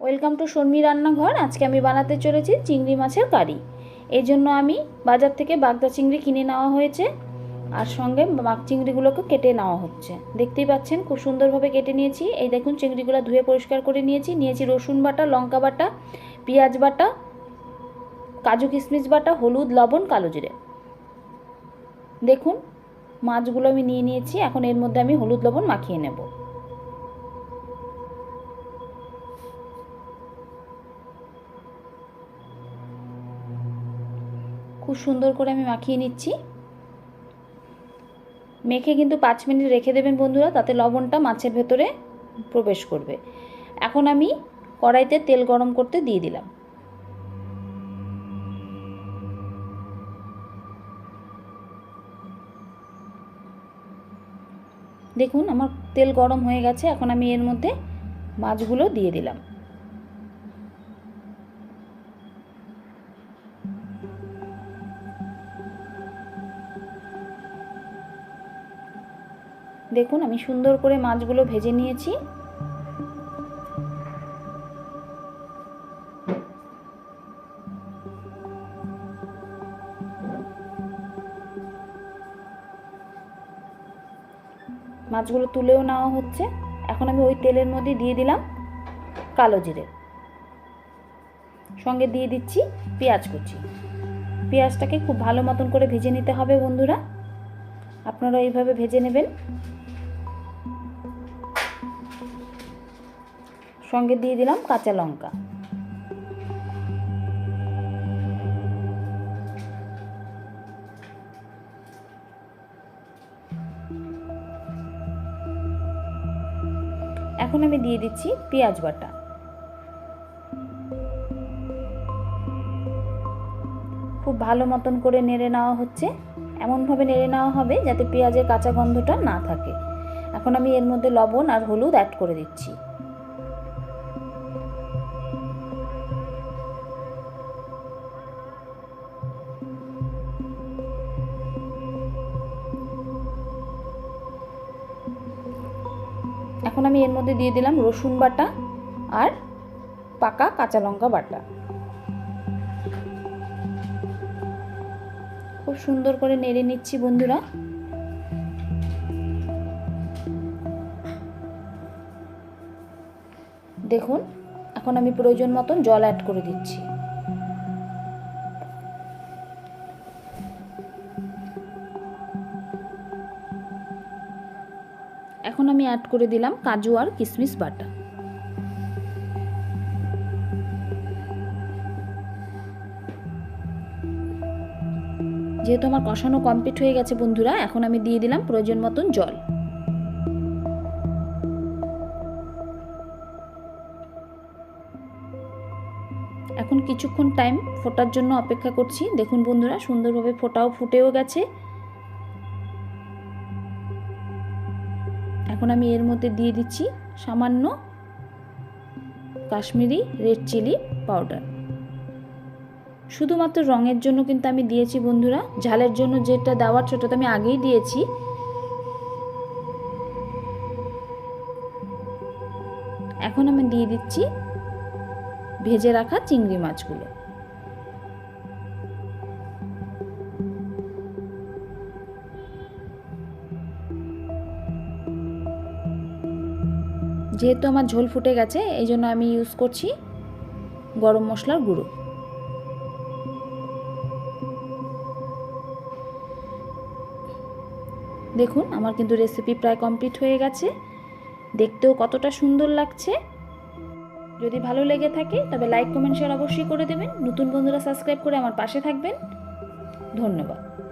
Welcome to Sharmi রান্নাঘর। আজকে আমি বানাতে চলেছি চিংড়ি মাছের কারি। এই জন্য আমি বাজার থেকে বাগদা চিংড়ি কিনে নেওয়া হয়েছে আর সঙ্গে মাছ চিংড়িগুলোকে কেটে নেওয়া হচ্ছে। দেখতেই পাচ্ছেন খুব সুন্দরভাবে কেটে নিয়েছি। এই দেখুন চিংড়িগুলো ধুয়ে পরিষ্কার করে নিয়েছি। নিয়েছি রসুন বাটা, লঙ্কা বাটা, পেঁয়াজ বাটা, কাজু কিশমিশ বাটা, হলুদ, লবণ, কালো জিরে। দেখুন, মাছগুলো আমি নিয়ে নিয়েছি। এখন এর মধ্যে আমি হলুদ, লবণ মাখিয়ে নেব। খুব সুন্দর করে আমি মাখিয়ে নিচ্ছি। মেখে কিন্তু পাঁচ মিনিট রেখে দেবেন বন্ধুরা, তাতে লবণটা মাছের ভেতরে প্রবেশ করবে। এখন আমি কড়াইতে তেল গরম করতে দিয়ে দিলাম। দেখুন, আমার তেল গরম হয়ে গেছে, এখন আমি এর মধ্যে মাছগুলো দিয়ে দিলাম। দেখুন, আমি সুন্দর করে মাছগুলো ভেজে নিয়েছি। মাছগুলো তুলেও নেওয়া হচ্ছে। এখন আমি ওই তেলের মধ্যে দিয়ে দিলাম কালো জিরে। সঙ্গে দিয়ে দিচ্ছি পেঁয়াজ কুচি। পেঁয়াজটাকে খুব ভালো মতন করে ভেজে নিতে হবে বন্ধুরা। আপনারা এইভাবে ভেজে নেবেন। সঙ্গে দিয়ে দিলাম কাঁচা লঙ্কা। এখন আমি দিয়ে দিচ্ছি পেঁয়াজ বাটা। খুব ভালো মতন করে নেড়ে নেওয়া হচ্ছে। এমনভাবে নেড়ে নেওয়া হবে যাতে পেঁয়াজের কাঁচা গন্ধটা না থাকে। এখন আমি এর মধ্যে লবণ আর হলুদ অ্যাড করে দিচ্ছি। এখন আমি এর মধ্যে দিয়ে দিলাম রসুন বাটা আর পাকা কাঁচা লঙ্কা বাটা। খুব সুন্দর করে নেড়ে নিচ্ছি বন্ধুরা। দেখুন, এখন আমি প্রয়োজন মতন জল অ্যাড করে দিচ্ছি। এখন আমি অ্যাড করে দিলাম কাজু আর কিশমিশ বাটা। যেহেতু আমার কষানো কমপ্লিট হয়ে গেছে বন্ধুরা, এখন আমি দিয়ে দিলাম প্রয়োজন মতন জল। এখন কিছুক্ষণ টাইম ফোটার জন্য অপেক্ষা করছি। দেখুন বন্ধুরা, সুন্দরভাবে ফোটাও ফুটেও গেছে। এখন আমি এর মধ্যে দিয়ে দিচ্ছি সামান্য কাশ্মীরি রেড চিলি পাউডার। শুধুমাত্র রঙের জন্য কিন্তু আমি দিয়েছি বন্ধুরা। ঝালের জন্য যেটা দেওয়ার ছোটো তো আমি আগেই দিয়েছি। এখন আমি দিয়ে দিচ্ছি ভেজে রাখা চিংড়ি মাছগুলো। যেহেতু আমার ঝোল ফুটে গেছে, এই জন্য আমি ইউজ করছি গরম মশলার গুঁড়ো। দেখুন, আমার কিন্তু রেসিপি প্রায় কমপ্লিট হয়ে গেছে। দেখতেও কতটা সুন্দর লাগছে। যদি ভালো লেগে থাকে, তবে লাইক কমেন্ট শেয়ার অবশ্যই করে দেবেন। নতুন বন্ধুরা সাবস্ক্রাইব করে আমার পাশে থাকবেন। ধন্যবাদ।